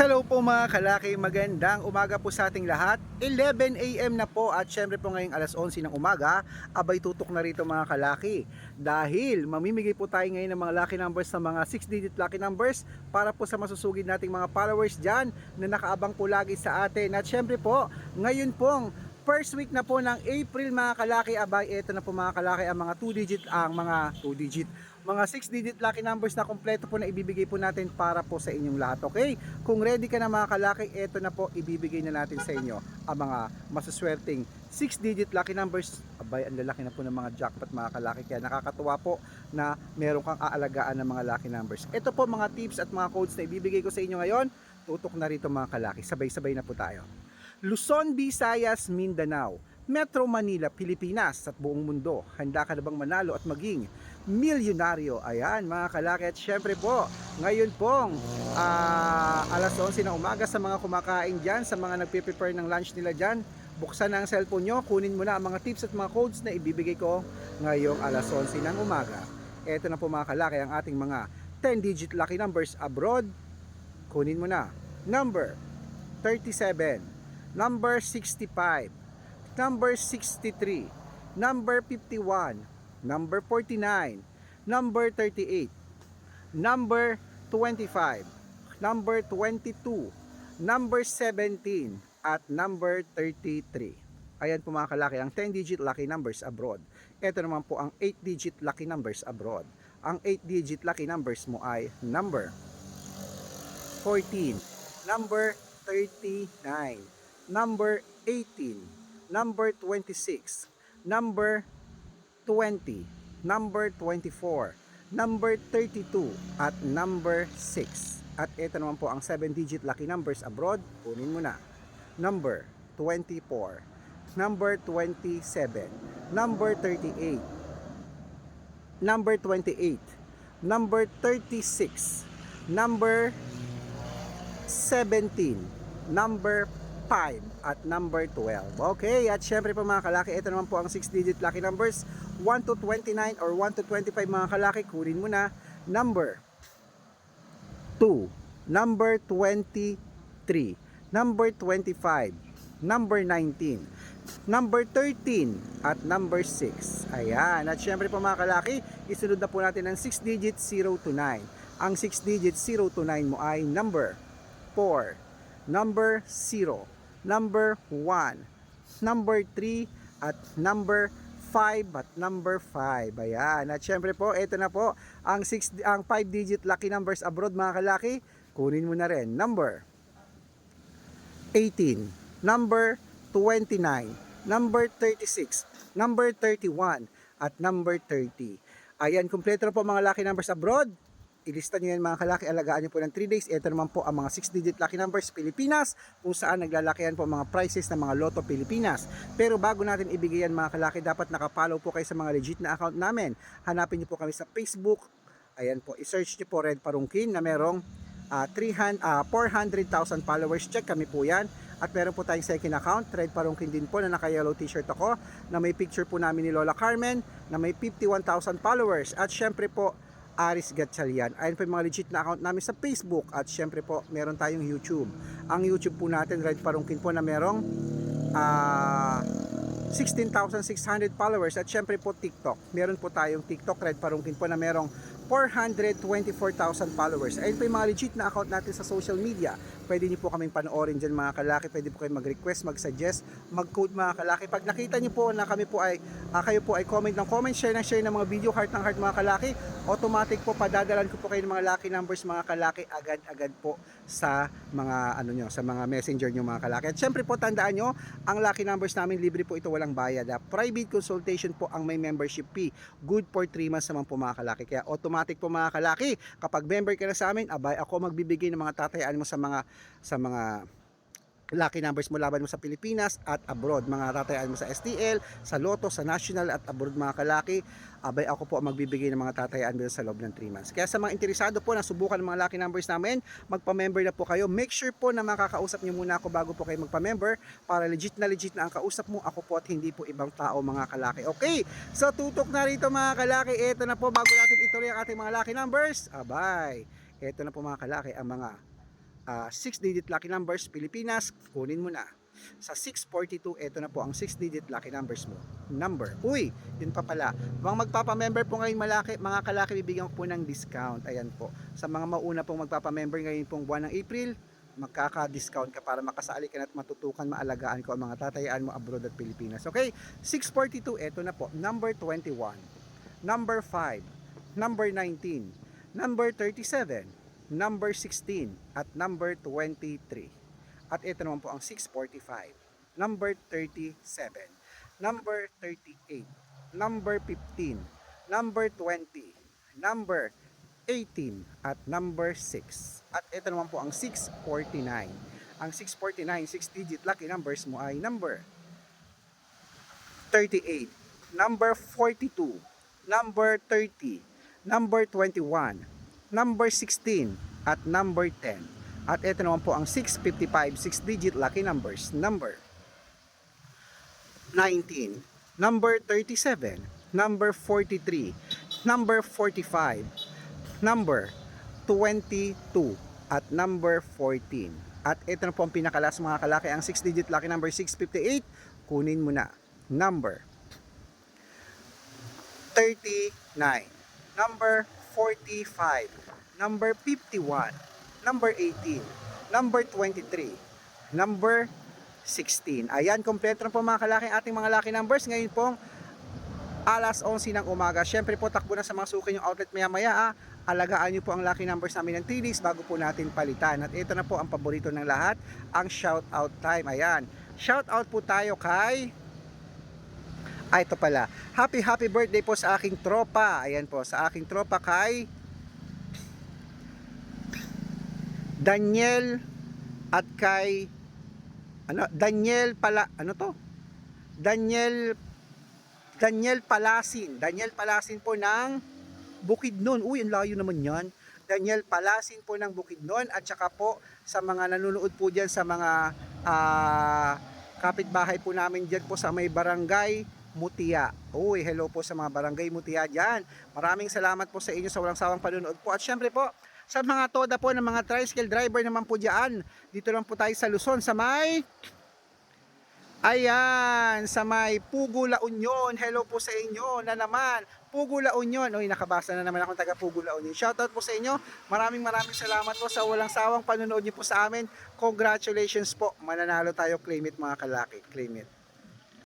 Hello po mga kalaki, magandang umaga po sa ating lahat. 11am na po at syempre po ngayong alas 11 ng umaga Abay tutok na rito mga kalaki. Dahil mamimigay po tayo ngayon ng mga lucky numbers sa mga 6 digit lucky numbers Para po sa masusugid nating mga followers dyan Na nakaabang po lagi sa atin. At syempre po, ngayon pong First week na po ng April mga kalaki. Abay, eto na po mga kalaki ang mga 2 digit Ang mga 2 digit mga 6 digit lucky numbers na kompleto po na ibibigay po natin para po sa inyong lahat. Okay? Kung ready ka na mga kalaki, eto na po ibibigay na natin sa inyo ang mga masuswerteng 6 digit lucky numbers. Abay, ang lalaki na po ng mga jackpot mga kalaki. Kaya nakakatuwa po na meron kang aalagaan ng mga lucky numbers. Ito po mga tips at mga codes na ibibigay ko sa inyo ngayon. Tutok na rito mga kalaki. Sabay-sabay na po tayo. Luzon, Visayas, Mindanao, Metro Manila, Pilipinas at buong mundo. Handa ka na bang manalo at maging milyonaryo? Ayan mga kalaki at syempre po, ngayon pong ah, alas 11 ng umaga sa mga kumakain dyan, sa mga nagpe-prepare ng lunch nila dyan, buksan na ang cellphone nyo, kunin mo na ang mga tips at mga codes na ibibigay ko ngayong alas 11 ng umaga. Ito na po mga kalaki ang ating mga 10-digit lucky numbers abroad. Kunin mo na. Number 37, number 65, number 63, number 51, number 49, number 38, number 25, number 22, number 17, at number 33. Ayan po mga kalaki, ang 10-digit lucky numbers abroad. Ito naman po ang 8-digit lucky numbers abroad. Ang 8-digit lucky numbers mo ay number 14, number 39, number 18, number 26, number 20, number 24, number 32, at number 6. At ito naman po ang 7-digit lucky numbers abroad. Kunin mo na. Number 24, number 27, number 38, number 28, number 36, number 17, number 5, at number 12. Okay, at syempre po mga kalaki, ito naman po ang 6-digit lucky numbers. 1 to 29 or 1 to 25 mga kalaki, kunin mo na. Number 2, number 23, number 25, number 19, number 13, at number 6. Ayan, at syempre po mga kalaki, isunod na po natin ang 6 digit 0 to 9. Ang 6 digit 0 to 9 mo ay number 4, number 0, number 1, number 3, at number 5 at number 5. Ayan. At syempre po, ito na po ang 6 ang 5 digit lucky numbers abroad mga kalaki. Kunin mo na rin. Number 18, number 29, number 36, number 31, at number 30. Ayan, kumpleto na po mga lucky numbers abroad. Ilista nyo yan mga kalaki, alagaan nyo po ng 3 days. Ito naman po ang mga 6-digit lucky numbers Pilipinas, kung saan naglalakihan po mga prices ng mga Lotto Pilipinas. Pero bago natin ibigay yan mga kalaki, dapat nakapollow po kayo sa mga legit na account namin. Hanapin nyo po kami sa Facebook. Ayan po, isearch nyo po Red Parungkin na merong ah, 300, ah, 400,000 followers. Check kami po yan. At meron po tayong second account, Red Parungkin din po na naka-yellow t-shirt ako, na may picture po namin ni Lola Carmen, na may 51,000 followers. At syempre po, Aris Gatchalian. Ayun po yung mga legit na account namin sa Facebook. At syempre po, meron tayong YouTube. Ang YouTube po natin, Red Parungkin po na merong ah 16,600 followers at syempre po TikTok. Meron po tayong TikTok Red Parungkin po na merong 424,000 followers. Ayun po yung mga legit na account natin sa social media. Pwede niyo po kaming panoorin dyan mga kalaki. Pwede po kayo mag-request, mag-suggest, mag-code mga kalaki. Pag nakita niyo po na kami po ay, ah, kayo po ay comment ng comment, share ng share ng mga video, heart ng heart mga kalaki, automatic po padadalan ko po kayo ng mga lucky numbers mga kalaki agad-agad po sa mga ano nyo, sa mga messenger nyo mga kalaki. At syempre po tandaan nyo, ang lucky numbers namin libre po ito walang bayad. ah. Private consultation po ang may membership fee. Good for 3 months naman po mga kalaki. Kaya automatic po mga kalaki, kapag member ka na sa amin, abay ako magbibigay ng mga tatayaan mo sa mga sa mga lucky numbers mo laban mo sa Pilipinas at abroad. Mga tatayaan mo sa STL, sa Lotto, sa National at abroad mga kalaki. Abay ako po ang magbibigay ng mga tatayaan mo sa loob ng 3 months. Kaya sa mga interesado po na subukan ng mga lucky numbers namin, magpa-member na po kayo. Make sure po na makakausap niyo muna ako bago po kayo magpa-member para legit na legit na ang kausap mo. Ako po at hindi po ibang tao mga kalaki. Okay, so tutok na rito mga kalaki. Ito na po bago natin ituloy ang ating mga lucky numbers. Abay, ito na po mga kalaki ang mga 6-digit lucky numbers, Pilipinas, kunin mo na. Sa 642, ito na po ang 6-digit lucky numbers mo. Number. Uy, yun pa pala. Mga magpapamember po ngayon malaki, mga kalaki, bibigyan ko po ng discount. Ayan po. Sa mga mauna pong magpapamember ngayon pong buwan ng April, magkaka-discount ka para makasali ka na at matutukan, maalagaan ko ang mga tatayaan mo abroad at Pilipinas. Okay? 642, ito na po. Number 21. Number 5. Number 19. Number 37. Number 16. At number 23. At ito naman po ang 645. Number 37. Number 38. Number 15. Number 20. Number 18 at number 6. At ito naman po ang 649. Ang 649, 6 digit lucky numbers mo ay number 38, number 42, number 30, number 21, number 16, at number 10. At ito naman po ang 655, 6 digit lucky numbers, number 19, number 37, number 43, number 45, number 22, at number 14. At ito na po ang pinakalas mga kalaki, ang 6 digit lucky number 658, kunin mo na. Number 39, number 45, number 51, number 18, number 23, number 16. Ayan, kompleto na po mga kalaki ating mga lucky numbers. Ngayon pong alas 11 ng umaga. Siyempre po, takbo na sa mga suki yung outlet maya-maya. Ah. Alagaan nyo po ang lucky numbers namin ng 3 days bago po natin palitan. At ito na po ang paborito ng lahat, ang shout out time. Ayan, shout out po tayo kay... Ah, ito pala. Happy happy birthday po sa aking tropa. Ayan po, sa aking tropa kay... Daniel at kay ano Daniel pala ano to? Daniel Daniel Palasin. Daniel Palasin po ng Bukidnon uy ang layo naman yan. Daniel Palasin po ng Bukidnon at saka po sa mga nanonood po diyan sa mga ah, kapitbahay po namin diyan po sa may barangay Mutia. Uy, hello po sa mga barangay Mutia diyan. Maraming salamat po sa inyo sa walang sawang panonood po. At syempre po, sa mga toda po ng mga tricycle driver naman po diyan. Dito lang po tayo sa Luzon sa may Ayan, sa may Pugo La Union. Hello po sa inyo na naman. Pugo La Union. Uy, nakabasa na naman akong taga Pugo La Union. Shoutout po sa inyo. Maraming maraming salamat po sa walang sawang panonood niyo po sa amin. Congratulations po. Mananalo tayo claim it mga kalaki. Claim it.